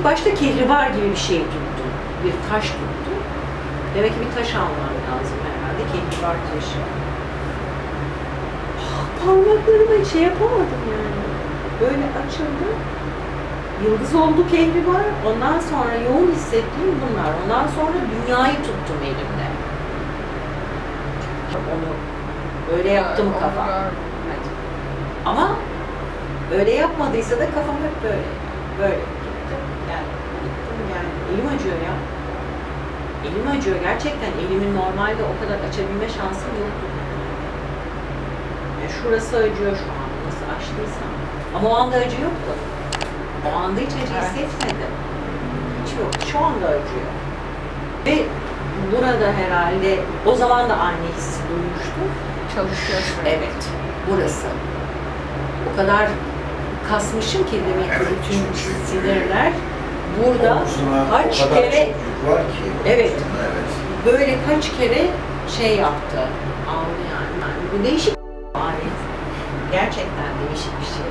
İlk başta kehribar gibi bir şey tuttu. Bir taş tuttu. Demek ki bir taş almam lazım herhalde. Kehribar taşı. Ah, Parmaklarıma şey yapamadım yani. Böyle açıldı. Yıldız oldu kehribar. Ondan sonra yoğun hissettiğim bunlar. Ondan sonra dünyayı tuttum elimde. Onu böyle yaptım kafa. Ama öyle yapmadıysa da kafam hep böyle. Böyle gittim. Yani gittim yani. Elim acıyor ya. Elim acıyor. Gerçekten elimin normalde o kadar açabilme şansım yoktu. Yani şurası acıyor şu an. Nasıl açtıysam. Ama o anda acı yoktu. O anda hiç acı hissetmedim. Hiç yok. Şu anda acıyor. Ve burada herhalde o zaman da aynı hissi duymuştum. Çalışıyor sürekli. Evet, burası. O kadar kasmışım ki demek ki bütün çünkü- sinirler burada kaç kere var ki. Evet. evet. böyle kaç kere şey yaptı. Aldı yani. yani bu değişik bir alet. Gerçekten değişik bir şey.